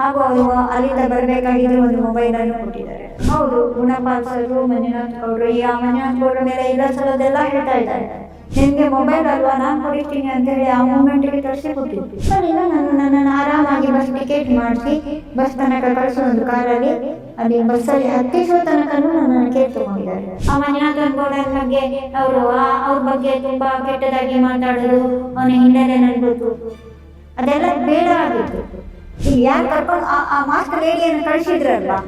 ಹಾಗೂ ಅವರು ಅಲ್ಲಿಂದ ಬರಬೇಕಾಗಿದ್ರೆ ಒಂದು ಮೊಬೈಲ್ ಅನ್ನು ಕೊಟ್ಟಿದ್ದಾರೆ. ಹೌದು ಗುಣಪಾಲ್ಸರು ಮಂಜುನಾಥ್ ಗೌಡ್ರು, ಈ ಆ ಮಂಜುನಾಥ್ ಗೌಡ್ರ ಮೇಲೆ ಇಲ್ಲ ಸಲದೆಲ್ಲ ಹೇಳ್ತಾ ಇದ್ದಾರೆ. ನಿಮಗೆ ಮೊಬೈಲ್ ಅಲ್ವಾ? ನಾನು ಕೊಡಿಸ್ತೀನಿ ಅಂತ ಹೇಳಿ ಆ ಮೂಮೆಂಟ್ಗೆ ತರಿಸಿ ಕೊಟ್ಟಿದ್ವಿ ನಾನು ನನ್ನನ್ನು ಆರಾಮಾಗಿ ಬಸ್ ಟಿಕೆಟ್ ಮಾಡಿಸಿ ಬಸ್ ತನಕ ಕಳಿಸೋ ಒಂದು ಕಾರಲ್ಲಿ, ಅಲ್ಲಿ ಬಸ್ಸಲ್ಲಿ ಹತ್ತಿಸುವ ತನಕ ನನ್ನನ್ನು ಕೇಳಿ ತಗೊಂಡಿದ್ದಾರೆ ಆ ಮಂಜುನಾಥನ್ ಗೌಡರ ಬಗ್ಗೆ ಅವರು ಅವ್ರ ಬಗ್ಗೆ ತುಂಬಾ ಕೆಟ್ಟದಾಗಿ ಮಾತಾಡೋದು, ಅವನ ಹಿನ್ನೆಲೆ ಗೊತ್ತು. ಅದೆಲ್ಲ ಬೇಡ ಆಗಿತ್ತು ಈಗ ಯಾರು ಕರ್ಕೊಂಡು ಆ ಮಾಸ್ಟರ್ ಲೇಡಿಯನ್ನು ಕಳಿಸಿದ್ರಲ್ವಾ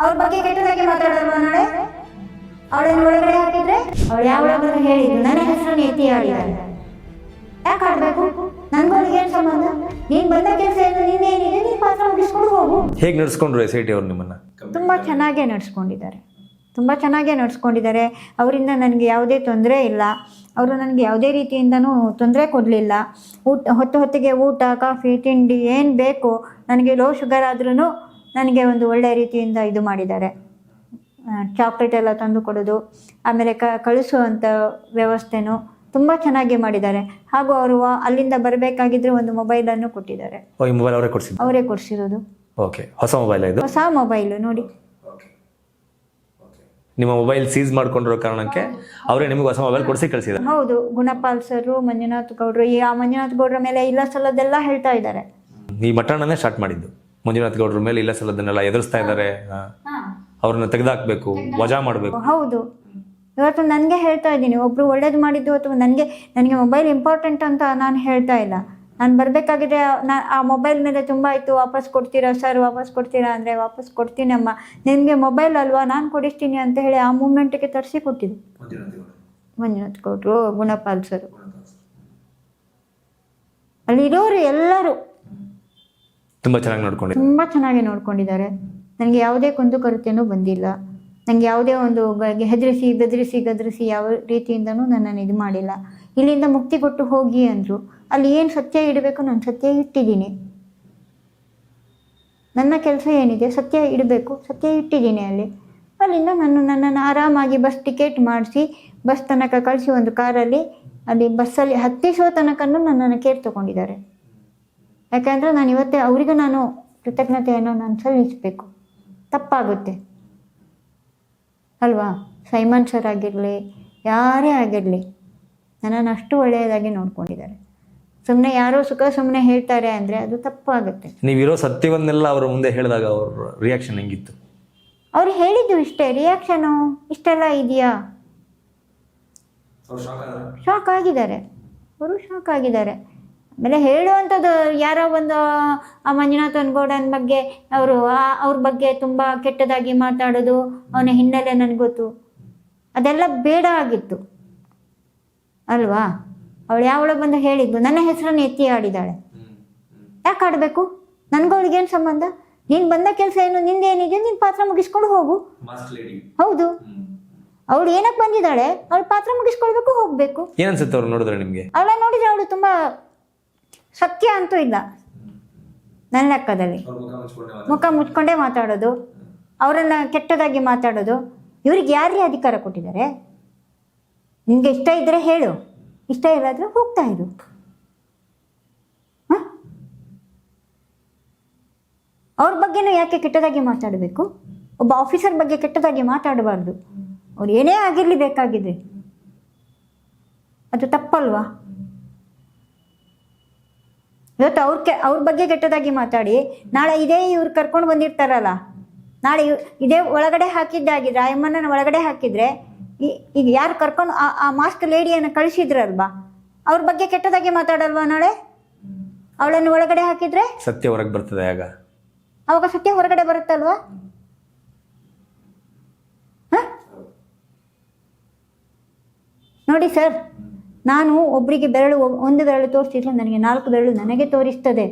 ಅವ್ರ ಬಗ್ಗೆ ಕೆಟ್ಟದಾಗಿ ಮಾತಾಡಲ್ವಾ ನಾಳೆ ಅವಳನ್ನು ಒಳಗಡೆ ಹಾಕಿದ್ರೆ ಅವಳು ಯಾವಳಾದ್ರೂ ಹೇಳಿದ್ರು ನನ್ನ ಹೆಸರನ್ನು ಎತ್ತಿ ಆಡಿದ್ದಾರೆ ಯಾಕೆ ಆಡ್ಬೇಕು ನನ್ಗೊಂದು ಏನ್ ಸಂಬಂಧ? ನೀನ್ ಬಂದ ಕೆಲಸ ಏನು ನಿನ್ನೇನಿದೆ ನೀನ್ ಪಾತ್ರ ಮುಗಿಸ್ಕೊಂಡು ಹೋಗು. ಹೇಗೆ ನಡೆಸ್ಕೊಂಡ್ರು ಎಸ್ ಐ ಟಿ ಅವ್ರು ನಿಮ್ಮನ್ನ? ತುಂಬ ಚೆನ್ನಾಗೇ ನಡೆಸ್ಕೊಂಡಿದ್ದಾರೆ. ತುಂಬ ಚೆನ್ನಾಗೇ ನಡೆಸ್ಕೊಂಡಿದ್ದಾರೆ. ಅವರಿಂದ ನನಗೆ ಯಾವುದೇ ತೊಂದರೆ ಇಲ್ಲ. ಅವರು ನನಗೆ ಯಾವುದೇ ರೀತಿಯಿಂದನೂ ತೊಂದರೆ ಕೊಡಲಿಲ್ಲ. ಊಟ ಹೊತ್ತು ಹೊತ್ತಿಗೆ ಊಟ ಕಾಫಿ ತಿಂಡಿ ಏನು ಬೇಕು ನನಗೆ ಲೋ ಶುಗರ್ ಆದ್ರೂ ನನಗೆ ಒಂದು ಒಳ್ಳೆಯ ರೀತಿಯಿಂದ ಇದು ಮಾಡಿದ್ದಾರೆ. ಚಾಕ್ಲೇಟ್ ಎಲ್ಲ ತಂದು ಕೊಡೋದು ಆಮೇಲೆ ಕ ಕಳಿಸುವಂಥ ವ್ಯವಸ್ಥೆನೂ ತುಂಬ ಚೆನ್ನಾಗಿ ಮಾಡಿದ್ದಾರೆ. ಹಾಗೂ ಅವರು ಅಲ್ಲಿಂದ ಬರಬೇಕಾಗಿದ್ರೆ ಒಂದು ಮೊಬೈಲನ್ನು ಕೊಟ್ಟಿದ್ದಾರೆ. ಅವರೇ ಕೊಡಿಸಿರೋದು. ಓಕೆ ಹೊಸ ಮೊಬೈಲ್ ಹೊಸ ಮೊಬೈಲು ನೋಡಿ. ನಿಮ್ಮ ಮೊಬೈಲ್ ಸೀಸ್ ಮಾಡ್ಕೊಂಡಿರೋ ಕಾರಣಕ್ಕೆ ಅವರೇ ನಿಮಗೆ ಹೊಸ ಮೊಬೈಲ್ ಕೊಡಿಸಿ ಕಳಿಸಿದ್ದಾರೆ. ಹೌದು ಗುಣಪಾಲ್ ಸರು ಮಂಜುನಾಥ್ ಗೌಡ್ರು ಈ ಆ ಮಂಜುನಾಥ್ ಗೌಡ್ರ ಮೇಲೆ ಇಲ್ಲ ಸಲ್ಲದೆಲ್ಲ ಹೇಳ್ತಾ ಇದ್ದಾರೆ. ಈ ಮಠಣನೇ ಸ್ಟಾರ್ಟ್ ಮಾಡಿದ್ದು. ಮಂಜುನಾಥ್ ಗೌಡ್ರ ಮೇಲೆ ಇಲ್ಲ ಸಲ್ಲದನ್ನೆಲ್ಲ ಎದುರಿಸ್ತಾ ಇದ್ದಾರೆ. ಅವ್ರನ್ನ ತೆಗೆದಾಕ್ಬೇಕು ವಜಾ ಮಾಡಬೇಕು. ಹೌದು. ಇವತ್ತು ನನಗೆ ಹೇಳ್ತಾ ಇದ್ದೀನಿ ಒಬ್ರು ಒಳ್ಳೇದು ಮಾಡಿದ್ದು ಅಥವಾ ನನಗೆ ನನಗೆ ಮೊಬೈಲ್ ಇಂಪಾರ್ಟೆಂಟ್ ಅಂತ ನಾನು ಹೇಳ್ತಾ ಇಲ್ಲ. ನಾನು ಬರಬೇಕಾಗಿದ್ರೆ ನಾ ಆ ಮೊಬೈಲ್ ಮೇಲೆ ತುಂಬ ಇತ್ತು ವಾಪಸ್ ಕೊಡ್ತೀರಾ? ಸರ್ ವಾಪಸ್ ಕೊಡ್ತೀರಾ? ಅಂದರೆ ವಾಪಸ್ ಕೊಡ್ತೀನಿ ಅಮ್ಮ ನಿನಗೆ ಮೊಬೈಲ್ ಅಲ್ವಾ? ನಾನು ಕೊಡಿಸ್ತೀನಿ ಅಂತ ಹೇಳಿ ಆ ಮೂಮೆಂಟಿಗೆ ತರಿಸಿ ಕೊಟ್ಟಿದ್ದು. ಮಂಜುನಾಥ್ ಗೌಡ್ರು. ಗುಣಪಾಲ್ ಸರ್. ಅಲ್ಲಿರೋರು ಎಲ್ಲರೂ. ತುಂಬಾ ಚೆನ್ನಾಗಿ ನೋಡ್ಕೊಂಡು ತುಂಬ ಚೆನ್ನಾಗಿ ನೋಡ್ಕೊಂಡಿದ್ದಾರೆ. ನನಗೆ ಯಾವುದೇ ಕುಂದು ಕೊರತೆಯೂ ಬಂದಿಲ್ಲ. ನನಗೆ ಯಾವುದೇ ಒಂದು ಹೆದರಿಸಿ ಬೆದರಿಸಿ ಗದರಿಸಿ ಯಾವ ರೀತಿಯಿಂದನೂ ನನ್ನನ್ನು ಇದು ಮಾಡಿಲ್ಲ. ಇಲ್ಲಿಂದ ಮುಕ್ತಿ ಕೊಟ್ಟು ಹೋಗಿ ಅಂದರು. ಅಲ್ಲಿ ಏನು ಸತ್ಯ ಇಡಬೇಕು ನಾನು ಸತ್ಯ ಇಟ್ಟಿದ್ದೀನಿ. ನನ್ನ ಕೆಲಸ ಏನಿದೆ ಸತ್ಯ ಇಡಬೇಕು, ಸತ್ಯ ಇಟ್ಟಿದ್ದೀನಿ ಅಲ್ಲಿ. ಅಲ್ಲಿಂದ ನಾನು ನನ್ನನ್ನು ಆರಾಮಾಗಿ ಬಸ್ ಟಿಕೆಟ್ ಮಾಡಿಸಿ ಬಸ್ ತನಕ ಕಳಿಸಿ ಒಂದು ಕಾರಲ್ಲಿ ಅಲ್ಲಿ ಬಸ್ಸಲ್ಲಿ ಹತ್ತಿಸುವ ತನಕನೂ ನನ್ನನ್ನು ಕೇರ್ ತಗೊಂಡಿದ್ದಾರೆ. ಯಾಕೆಂದರೆ ನಾನು ಇವತ್ತೇ ಅವರಿಗೂ ನಾನು ಕೃತಜ್ಞತೆಯನ್ನು ನಾನು ಸಲ್ಲಿಸಬೇಕು. ತಪ್ಪಾಗುತ್ತೆ. ಅಲ್ವಾ? ಸೈಮನ್ ಸರ್ ಆಗಿರಲಿ, ಯಾರೇ ಆಗಿರಲಿ. ನನ್ನನ್ನು ಅಷ್ಟು ಒಳ್ಳೆಯದಾಗಿ ನೋಡ್ಕೊಂಡಿದ್ದಾರೆ. ಸುಮ್ಮನೆ ಯಾರೋ ಸುಖ ಸುಮ್ಮನೆ ಹೇಳ್ತಾರೆ ಅಂದರೆ ಅದು ತಪ್ಪಾಗುತ್ತೆ. ನೀವಿರೋ ಸತ್ಯವನ್ನೆಲ್ಲ ಅವರ ಮುಂದೆ ಹೇಳಿದಾಗ ಅವ್ರ ರಿಯಾಕ್ಷನ್ ಹೆಂಗಿತ್ತು? ಅವ್ರು ಹೇಳಿದ್ದು ಇಷ್ಟೇ ರಿಯಾಕ್ಷನು ಇಷ್ಟೆಲ್ಲ ಇದೆಯಾ? ಶಾಕ್ ಆಗಿದ್ದಾರೆ. ಅವರು ಶಾಕ್ ಆಗಿದ್ದಾರೆ. ಆಮೇಲೆ ಹೇಳುವಂಥದ್ದು ಯಾರೋ ಒಂದು ಆ ಮಂಜುನಾಥನ್ ಗೌಡನ ಬಗ್ಗೆ ಅವರು ಅವ್ರ ಬಗ್ಗೆ ತುಂಬ ಕೆಟ್ಟದಾಗಿ ಮಾತಾಡೋದು ಅವನ ಹಿನ್ನೆಲೆ ನನಗೆ ಗೊತ್ತು. ಅದೆಲ್ಲ ಬೇಡ ಆಗಿತ್ತು. ಅಲ್ವಾ? ಅವಳು ಯಾವಳು ಬಂದು ಹೇಳಿದ್ದು? ನನ್ನ ಹೆಸರನ್ನು ಎತ್ತಿ ಆಡಿದಾಳೆ ಯಾಕೆ ಆಡಬೇಕು? ನನಗೂ ಅವಳಿಗೇನು ಸಂಬಂಧ? ನೀನು ಬಂದ ಕೆಲಸ ಏನು? ನಿಂದೇನಿದೆ ನಿನ್ನ ಪಾತ್ರ ಮುಗಿಸ್ಕೊಂಡು ಹೋಗು. ಹೌದು. ಅವಳು ಏನಕ್ಕೆ ಬಂದಿದ್ದಾಳೆ? ಅವಳು ಪಾತ್ರ ಮುಗಿಸ್ಕೊಳ್ಬೇಕು ಹೋಗಬೇಕು. ಏನನ್ಸುತ್ತೆ ಅವ್ರು ನೋಡಿದ್ರೆ ನಿಮಗೆ? ಅವಳ ನೋಡಿದ್ರೆ ಅವಳು ತುಂಬ ಸತ್ಯ ಅಂತೂ ಇಲ್ಲ. ನನ್ನ ಲೆಕ್ಕದಲ್ಲಿ. ಮುಖ ಮುಚ್ಕೊಂಡೇ ಮಾತಾಡೋದು. ಅವರನ್ನು ಕೆಟ್ಟದಾಗಿ ಮಾತಾಡೋದು. ಇವ್ರಿಗೆ ಯಾರೇ ಅಧಿಕಾರ ಕೊಟ್ಟಿದ್ದಾರೆ? ನಿನಗೆ ಇಷ್ಟ ಇದ್ದರೆ ಹೇಳು. ಇಷ್ಟ ಇಲ್ಲಾದ್ರೆ ಹೋಗ್ತಾ ಇರು. ಹಾಂ? ಅವ್ರ ಬಗ್ಗೆನೂ ಯಾಕೆ ಕೆಟ್ಟದಾಗಿ ಮಾತಾಡಬೇಕು? ಒಬ್ಬ ಆಫೀಸರ್ ಬಗ್ಗೆ ಕೆಟ್ಟದಾಗಿ ಮಾತಾಡಬಾರ್ದು. ಅವ್ರು ಏನೇ ಆಗಿರಲಿ ಬೇಕಾಗಿದೆ. ಅದು ತಪ್ಪಲ್ವಾ? ಇವತ್ತು ಅವ್ರ ಕೆ, ಅವ್ರ ಬಗ್ಗೆ ಕೆಟ್ಟದಾಗಿ ಮಾತಾಡಿ, ನಾಳೆ ಇದೇ ಇವ್ರು ಕರ್ಕೊಂಡು ಬಂದಿರ್ತಾರಲ್ಲ, ನಾಳೆ ಇದೇ ಒಳಗಡೆ ಹಾಕಿದ್ದಾಗಿದ್ರೆ ಆ ಅಮ್ಮನ ಒಳಗಡೆ ಹಾಕಿದ್ರೆ ಈಗ ಯಾರು ಕರ್ಕೊಂಡು ಆ ಮಾಸ್ಟರ್ ಮಾಸ್ಕ್ ಲೇಡಿಯನ್ನು ಕಳಿಸಿದ್ರಲ್ವಾ? ಅವ್ರ ಬಗ್ಗೆ ಕೆಟ್ಟದಾಗಿ ಮಾತಾಡಲ್ವಾ ನಾಳೆ? ಅವಳನ್ನು ಒಳಗಡೆ ಹಾಕಿದ್ರೆ? ಸತ್ಯ ಹೊರಗೆ ಬರ್ತದೆ ಆಗ. ಅವಾಗ ಸತ್ಯ ಹೊರಗಡೆ ಬರುತ್ತಲ್ವಾ? ಹ? ನೋಡಿ ಸರ್ ನಾನು ಒಬ್ಬರಿಗೆ ಬೆರಳು ಒಂದು ಬೆರಳು ತೋರಿಸಿದ್ರೆ ನನಗೆ ನಾಲ್ಕು ಬೆರಳು ನನಗೆ ತೋರಿಸ್ತದೆ.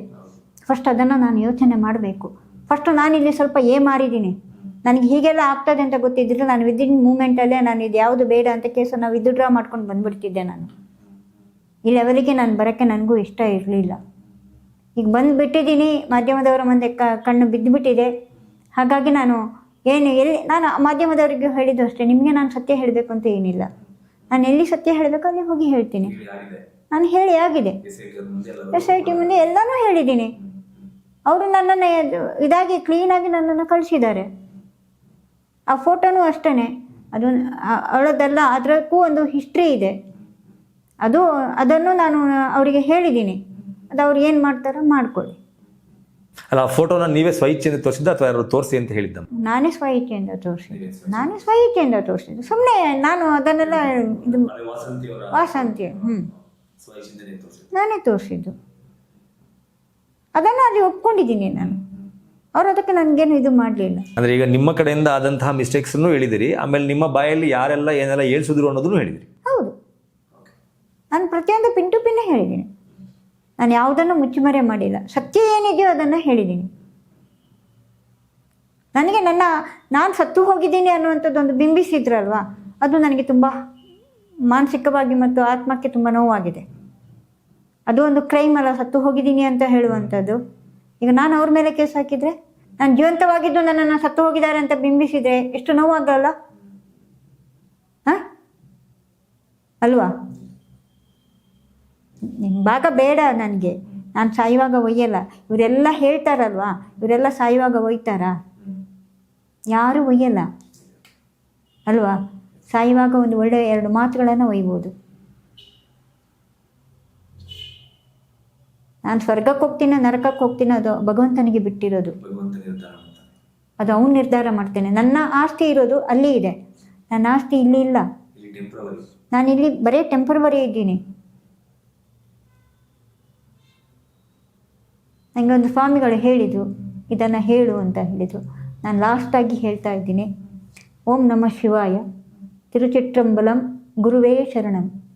ಫಸ್ಟ್ ಅದನ್ನು ನಾನು ಯೋಚನೆ ಮಾಡಬೇಕು. ಫಸ್ಟು ನಾನಿಲ್ಲಿ ಸ್ವಲ್ಪ ಏ ಮಾರಿದ್ದೀನಿ ನನಗೆ ಹೀಗೆಲ್ಲ ಆಗ್ತದೆ ಅಂತ ಗೊತ್ತಿದ್ದರೆ ನಾನು ವಿದಿನ್ ಮೂಮೆಂಟಲ್ಲೇ ನಾನು ಇದು ಯಾವುದು ಬೇಡ ಅಂತ ಕೇಸನ್ನು ವಿತ್ಡ್ರಾ ಮಾಡ್ಕೊಂಡು ಬಂದ್ಬಿಡ್ತಿದ್ದೆ ನಾನು. ಈ ಲೆವೆಲಿಗೆ ನಾನು ಬರೋಕ್ಕೆ ನನಗೂ ಇಷ್ಟ ಇರಲಿಲ್ಲ. ಈಗ ಬಂದು ಬಿಟ್ಟಿದ್ದೀನಿ ಮಾಧ್ಯಮದವರ ಮುಂದೆ ಕ, ಕಣ್ಣು ಬಿದ್ದುಬಿಟ್ಟಿದೆ. ಹಾಗಾಗಿ ನಾನು ಏನು ಎಲ್ಲಿ, ನಾನು ಮಾಧ್ಯಮದವರಿಗೆ ಹೇಳಿದ್ದು ಅಷ್ಟೇ, ನಿಮಗೆ ನಾನು ಸತ್ಯ ಹೇಳಬೇಕು ಅಂತ ಏನಿಲ್ಲ. ನಾನು ಎಲ್ಲಿ ಸತ್ಯ ಹೇಳಬೇಕು ಅಲ್ಲಿ ಹೋಗಿ ಹೇಳ್ತೀನಿ. ನಾನು ಹೇಳಿ ಆಗಿದೆ. ಎಸ್ ಐ ಟಿ ಮುಂದೆ ಎಲ್ಲನೂ ಹೇಳಿದ್ದೀನಿ. ಅವರು ನನ್ನನ್ನು ಇದಾಗಿ ಕ್ಲೀನಾಗಿ ನನ್ನನ್ನು ಕಳಿಸಿದ್ದಾರೆ. ಆ ಫೋಟೋನೂ ಅಷ್ಟೇ ಅದು ಅವಳದ್ದೆಲ್ಲ ಅದಕ್ಕೂ ಒಂದು ಹಿಸ್ಟ್ರಿ ಇದೆ. ಅದು ಅದನ್ನು ನಾನು ಅವರಿಗೆ ಹೇಳಿದ್ದೀನಿ. ಅದು ಅವ್ರು ಏನು ಮಾಡ್ತಾರೋ ಮಾಡ್ಕೊಳ್ಳಿ. ಅಲ್ಲ ಆ ಫೋಟೋನ ನೀವೇ ಸ್ವಇಚ್ಛೆಯಿಂದ ತೋರಿಸಿದ ಅಥವಾ ಯಾರು ತೋರಿಸಿ ಅಂತ ಹೇಳಿದ್ದ ನಾನೇ ಸ್ವಇಚ್ಛೆಯಿಂದ ತೋರಿಸಿದ್ದು. ನಾನೇ ಸ್ವಇಚ್ಛೆಯಿಂದ ತೋರಿಸಿದ್ದು. ಸುಮ್ಮನೆ ನಾನು ಅದನ್ನೆಲ್ಲ ಇದು ವಾಸಂತಿ ಹ್ಞೂ ನಾನೇ ತೋರಿಸಿದ್ದು. ಅದನ್ನು ಅಲ್ಲಿ ಒಪ್ಕೊಂಡಿದ್ದೀನಿ ನಾನು. ಅವ್ರು ಅದಕ್ಕೆ ನನಗೇನು ಇದು ಮಾಡಲಿಲ್ಲ. ಅಂದ್ರೆ ಈಗ ನಿಮ್ಮ ಕಡೆಯಿಂದ ಆದಂತಹ ಮಿಸ್ಟೇಕ್ಸ್ ಹೇಳಿದಿರಿ. ಆಮೇಲೆ ನಿಮ್ಮ ಬಾಯಲ್ಲಿ ಯಾರೆಲ್ಲ ಏನೆಲ್ಲ ಹೇಳ್ಸಿದ್ರು ಅನ್ನೋದನ್ನು ಹೇಳಿದಿರಿ. ಹೌದು. ನಾನು ಪ್ರತಿಯೊಂದು ಪಿನ್ ಟು ಪಿನ್ ಹೇಳಿದ್ದೀನಿ ನಾನು ಯಾವುದನ್ನು ಮುಚ್ಚುಮರೆ ಮಾಡಿಲ್ಲ. ಸತ್ಯ ಏನಿದೆಯೋ ಅದನ್ನು ಹೇಳಿದ್ದೀನಿ ನನಗೆ ನನ್ನ ನಾನು ಸತ್ತು ಹೋಗಿದ್ದೀನಿ ಅನ್ನುವಂಥದ್ದೊಂದು ಬಿಂಬಿಸಿದ್ರಲ್ವಾ? ಅದು ನನಗೆ ತುಂಬ ಮಾನಸಿಕವಾಗಿ ಮತ್ತು ಆತ್ಮಕ್ಕೆ ತುಂಬ ನೋವಾಗಿದೆ. ಅದು ಒಂದು ಕ್ರೈಮ್ ಅಲ್ಲ. ಸತ್ತು ಹೋಗಿದ್ದೀನಿ ಅಂತ ಹೇಳುವಂಥದ್ದು. ಈಗ ನಾನು ಅವ್ರ ಮೇಲೆ ಕೇಸ್ ಹಾಕಿದ್ರೆ? ನಾನು ಜೀವಂತವಾಗಿದ್ದು ನನ್ನನ್ನು ಸತ್ತು ಹೋಗಿದ್ದಾರೆ ಅಂತ ಬಿಂಬಿಸಿದ್ರೆ ಎಷ್ಟು ನೋವಾಗಲ್ಲ ಹಾಂ? ಅಲ್ವಾ? ನಿನ್ ಭಾಗ ಬೇಡ ನನಗೆ. ನಾನು ಸಾಯುವಾಗ ಒಯ್ಯಲ್ಲ. ಇವರೆಲ್ಲ ಹೇಳ್ತಾರಲ್ವಾ? ಇವರೆಲ್ಲ ಸಾಯುವಾಗ ಒಯ್ತಾರಾ? ಯಾರೂ ಒಯ್ಯಲ್ಲ. ಅಲ್ವಾ? ಸಾಯುವಾಗ ಒಂದು ಒಳ್ಳೆಯ ಎರಡು ಮಾತುಗಳನ್ನು ಒಯ್ಬೋದು. ನಾನು ಸ್ವರ್ಗಕ್ಕೆ ಹೋಗ್ತೀನೋ ನರಕಕ್ಕೆ ಹೋಗ್ತೀನೋ ಅದು ಭಗವಂತನಿಗೆ ಬಿಟ್ಟಿರೋದು. ಅದು ಅವನು ನಿರ್ಧಾರ ಮಾಡ್ತೇನೆ. ನನ್ನ ಆಸ್ತಿ ಇರೋದು ಅಲ್ಲಿ ಇದೆ. ನನ್ನ ಆಸ್ತಿ ಇಲ್ಲಿ ಇಲ್ಲ. ನಾನು ಇಲ್ಲಿ ಬರೀ ಟೆಂಪರವರಿ ಇದ್ದೀನಿ. ನನಗೆ ಒಂದು ಸ್ವಾಮಿಗಳು ಹೇಳಿದರು. ಇದನ್ನು ಹೇಳು ಅಂತ ಹೇಳಿದರು. ನಾನು ಲಾಸ್ಟಾಗಿ ಹೇಳ್ತಾ ಇದ್ದೀನಿ. ಓಂ ನಮಃ ಶಿವಾಯ. ತಿರುಚಿತ್ರಂಬಲಂ ಗುರುವೇ ಶರಣಂ.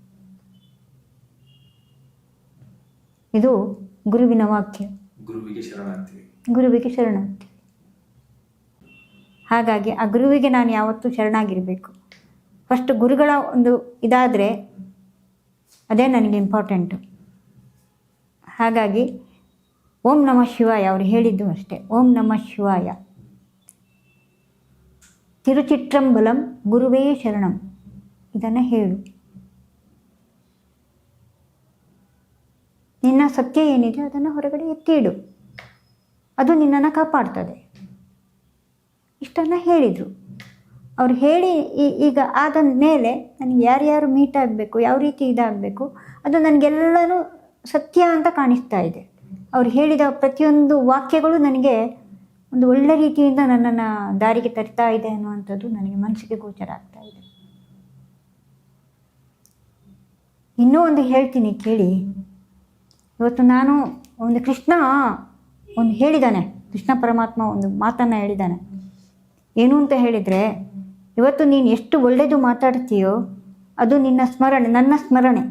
ಇದು ಗುರುವಿನ ವಾಕ್ಯ. ಗುರುವಿಗೆ ಶರಣಾಗ್ತೀವಿ. ಗುರುವಿಗೆ ಶರಣಾಗ್ತೀವಿ. ಹಾಗಾಗಿ ಆ ಗುರುವಿಗೆ ನಾನು ಯಾವತ್ತೂ ಶರಣಾಗಿರಬೇಕು. ಫಸ್ಟ್ ಗುರುಗಳ ಒಂದು ಇದಾದರೆ ಅದೇ ನನಗೆ ಇಂಪಾರ್ಟೆಂಟು ಹಾಗಾಗಿ ಓಂ ನಮಃ ಶಿವಾಯ ಅವರು ಹೇಳಿದ್ದು ಅಷ್ಟೇ. ಓಂ ನಮಃ ಶಿವಾಯ. ತಿರುಚಿತ್ರಂಬಲಂ ಗುರುವೇ ಶರಣಂ. ಇದನ್ನು ಹೇಳು. ನಿನ್ನ ಸತ್ಯ ಏನಿದೆ ಅದನ್ನು ಹೊರಗಡೆ ಎತ್ತಿಡು. ಅದು ನಿನ್ನನ್ನು ಕಾಪಾಡ್ತದೆ. ಇಷ್ಟನ್ನು ಹೇಳಿದರು. ಅವ್ರು ಹೇಳಿ ಈಗ ಆದ ಮೇಲೆ ನನಗೆ ಯಾರ್ಯಾರು ಮೀಟ್ ಆಗಬೇಕು, ಯಾವ ರೀತಿ ಇದಾಗಬೇಕು, ಅದು ನನಗೆಲ್ಲನೂ ಸತ್ಯ ಅಂತ ಕಾಣಿಸ್ತಾ ಇದೆ. ಅವ್ರು ಹೇಳಿದ ಪ್ರತಿಯೊಂದು ವಾಕ್ಯಗಳು ನನಗೆ ಒಂದು ಒಳ್ಳೆ ರೀತಿಯಿಂದ ನನ್ನನ್ನು ದಾರಿಗೆ ತರ್ತಾ ಇದೆ ಅನ್ನುವಂಥದ್ದು ನನಗೆ ಮನಸ್ಸಿಗೆ ಗೋಚರ ಆಗ್ತಾ ಇದೆ. ಇನ್ನೂ ಒಂದು ಹೇಳ್ತೀನಿ ಕೇಳಿ. ಇವತ್ತು ನಾನು ಒಂದು ಕೃಷ್ಣ ಒಂದು ಹೇಳಿದ್ದಾನೆ ಕೃಷ್ಣ ಪರಮಾತ್ಮ ಒಂದು ಮಾತನ್ನು ಹೇಳಿದ್ದಾನೆ ಏನು ಅಂತ ಹೇಳಿದರೆ, ಇವತ್ತು ನೀನು ಎಷ್ಟು ಒಳ್ಳೆಯದು ಮಾತಾಡ್ತೀಯೋ, ಅದು ನಿನ್ನ ಸ್ಮರಣೆ, ನನ್ನ ಸ್ಮರಣೆ.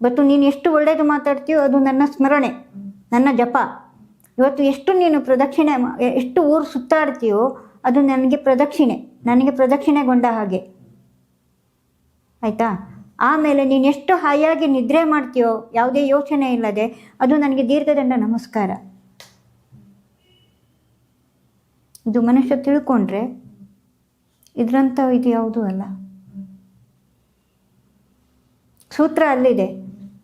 ಇವತ್ತು ನೀನು ಎಷ್ಟು ಒಳ್ಳೆಯದು ಮಾತಾಡ್ತೀಯೋ, ಅದು ನನ್ನ ಸ್ಮರಣೆ, ನನ್ನ ಜಪ. ಇವತ್ತು ಎಷ್ಟು ನೀನು ಪ್ರದಕ್ಷಿಣೆ ಎಷ್ಟು ಊರು ಸುತ್ತಾಡ್ತೀಯೋ, ಅದು ನನಗೆ ಪ್ರದಕ್ಷಿಣೆ, ನನಗೆ ಪ್ರದಕ್ಷಿಣೆಗೊಂಡ ಹಾಗೆ. ಆಯಿತಾ? ಆಮೇಲೆ ನೀನು ಎಷ್ಟು ಹಾಯಾಗಿ ನಿದ್ರೆ ಮಾಡ್ತೀಯೋ ಯಾವುದೇ ಯೋಚನೆ ಇಲ್ಲದೆ ಅದು ನನಗೆ ದೀರ್ಘದಂಡ ನಮಸ್ಕಾರ. ಇದು ಮನುಷ್ಯ ತಿಳ್ಕೊಂಡ್ರೆ ಇದರಂಥ ಇದು ಯಾವುದೂ ಅಲ್ಲ. ಸೂತ್ರ ಅಲ್ಲಿದೆ.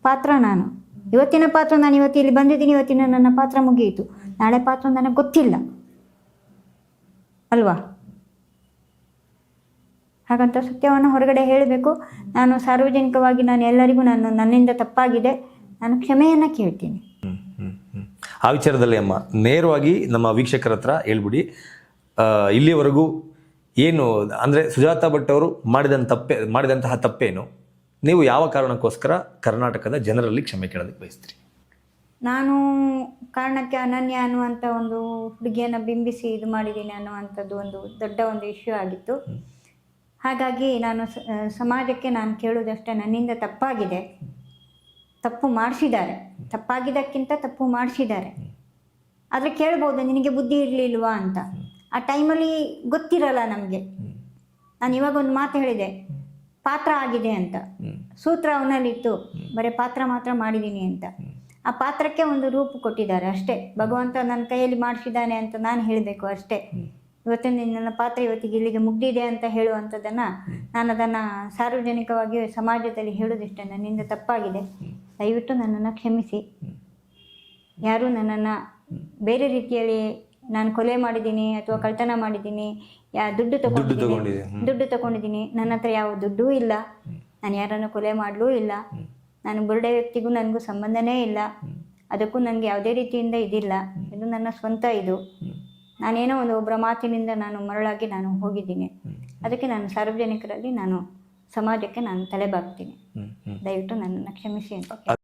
ಪಾತ್ರ ನಾನು. ಇವತ್ತಿನ ಪಾತ್ರ ನಾನು ಇವತ್ತು ಇಲ್ಲಿ ಬಂದಿದ್ದೀನಿ, ಇವತ್ತಿನ ನನ್ನ ಪಾತ್ರ ಮುಗಿಯಿತು. ನಾಳೆ ಪಾತ್ರ ನನಗೆ ಗೊತ್ತಿಲ್ಲ. ಅಲ್ವಾ? ಹಾಗಂತ ಸತ್ಯವನ್ನು ಹೊರಗಡೆ ಹೇಳಬೇಕು. ನಾನು ಸಾರ್ವಜನಿಕವಾಗಿ ನಾನು ಎಲ್ಲರಿಗೂ ನಾನು ನನ್ನಿಂದ ತಪ್ಪಾಗಿದೆ. ನಾನು ಕ್ಷಮೆಯನ್ನು ಕೇಳ್ತೀನಿ. ಆ ವಿಚಾರದಲ್ಲಿ ಅಮ್ಮ ನೇರವಾಗಿ ನಮ್ಮ ವೀಕ್ಷಕರ ಹತ್ರ ಹೇಳ್ಬಿಡಿ. ಇಲ್ಲಿಯವರೆಗೂ ಏನು ಅಂದರೆ ಸುಜಾತ ಭಟ್ ಅವರು ಮಾಡಿದಂಥ ತಪ್ಪೆ ಮಾಡಿದಂತಹ ತಪ್ಪೇನು? ನೀವು ಯಾವ ಕಾರಣಕ್ಕೋಸ್ಕರ ಕರ್ನಾಟಕದ ಜನರಲ್ಲಿ ಕ್ಷಮೆ ಕೇಳೋದಕ್ಕೆ ಬಯಸ್ತೀರಿ? ನಾನು ಕಾರಣಕ್ಕೆ ಅನನ್ಯ ಅನ್ನುವಂಥ ಒಂದು ಹುಡುಗಿಯನ್ನು ಬಿಂಬಿಸಿ ಇದು ಮಾಡಿದ್ದೀನಿ ಅನ್ನುವಂಥದ್ದು ಒಂದು ದೊಡ್ಡ ಒಂದು ಇಶ್ಯೂ ಆಗಿತ್ತು. ಹಾಗಾಗಿ ನಾನು ಸಮಾಜಕ್ಕೆ ನಾನು ಕೇಳೋದಷ್ಟೇ ನನ್ನಿಂದ ತಪ್ಪಾಗಿದೆ. ತಪ್ಪು ಮಾಡಿಸಿದ್ದಾರೆ. ತಪ್ಪಾಗಿದ್ದಕ್ಕಿಂತ ತಪ್ಪು ಮಾಡಿಸಿದ್ದಾರೆ. ಆದರೆ ಕೇಳ್ಬೋದು, ನಿನಗೆ ಬುದ್ಧಿ ಇರಲಿಲ್ವಾ ಅಂತ. ಆ ಟೈಮಲ್ಲಿ ಗೊತ್ತಿರಲ್ಲ ನಮಗೆ. ನಾನು ಇವಾಗ ಒಂದು ಮಾತು ಹೇಳಿದೆ. ಪಾತ್ರ ಆಗಿದೆ ಅಂತ. ಸೂತ್ರ ಅವನಲ್ಲಿತ್ತು. ಬರೀ ಪಾತ್ರ ಮಾತ್ರ ಮಾಡಿದ್ದೀನಿ ಅಂತ. ಆ ಪಾತ್ರಕ್ಕೆ ಒಂದು ರೂಪ ಕೊಟ್ಟಿದ್ದಾರೆ ಅಷ್ಟೇ. ಭಗವಂತ ನನ್ನ ಕೈಯಲ್ಲಿ ಮಾಡಿಸಿದ್ದಾನೆ ಅಂತ ನಾನು ಹೇಳಬೇಕು ಅಷ್ಟೇ. ಇವತ್ತಿನ ನನ್ನ ಪಾತ್ರ ಇವತ್ತಿಗೆ ಇಲ್ಲಿಗೆ ಮುಗ್ದಿದೆ ಅಂತ ಹೇಳುವಂಥದ್ದನ್ನು ನಾನು ಅದನ್ನು ಸಾರ್ವಜನಿಕವಾಗಿ ಸಮಾಜದಲ್ಲಿ ಹೇಳೋದಿಷ್ಟೇ ನನ್ನಿಂದ ತಪ್ಪಾಗಿದೆ. ದಯವಿಟ್ಟು ನನ್ನನ್ನು ಕ್ಷಮಿಸಿ. ಯಾರೂ ನನ್ನನ್ನು ಬೇರೆ ರೀತಿಯಲ್ಲಿ ನಾನು ಕೊಲೆ ಮಾಡಿದ್ದೀನಿ ಅಥವಾ ಕಳ್ತನ ಮಾಡಿದ್ದೀನಿ ಯಾ ದುಡ್ಡು ತಗೊಂಡಿದ್ದೀನಿ ತಗೊಂಡಿದೆ, ದುಡ್ಡು ತಗೊಂಡಿದ್ದೀನಿ ನನ್ನ ಹತ್ರ ಯಾವ ದುಡ್ಡೂ ಇಲ್ಲ. ನಾನು ಯಾರನ್ನು ಕೊಲೆ ಮಾಡಲೂ ಇಲ್ಲ. ನಾನು ಬುರುಡೆ ವ್ಯಕ್ತಿಗೂ ನನಗೂ ಸಂಬಂಧನೇ ಇಲ್ಲ. ಅದಕ್ಕೂ ನನಗೆ ಯಾವುದೇ ರೀತಿಯಿಂದ ಇದಿಲ್ಲ. ಇದು ನನ್ನ ಸ್ವಂತ ಇದು. ನಾನೇನೋ ಒಂದು ಒಬ್ಬರ ಮಾತಿನಿಂದ ನಾನು ಮರಳಾಗಿ ನಾನು ಹೋಗಿದ್ದೀನಿ. ಅದಕ್ಕೆ ನಾನು ಸಾರ್ವಜನಿಕರಲ್ಲಿ ನಾನು ಸಮಾಜಕ್ಕೆ ನಾನು ತಲೆಬಾಗ್ತೀನಿ ದಯವಿಟ್ಟು ನನ್ನನ್ನು ಕ್ಷಮಿಸಿ ಅಂತ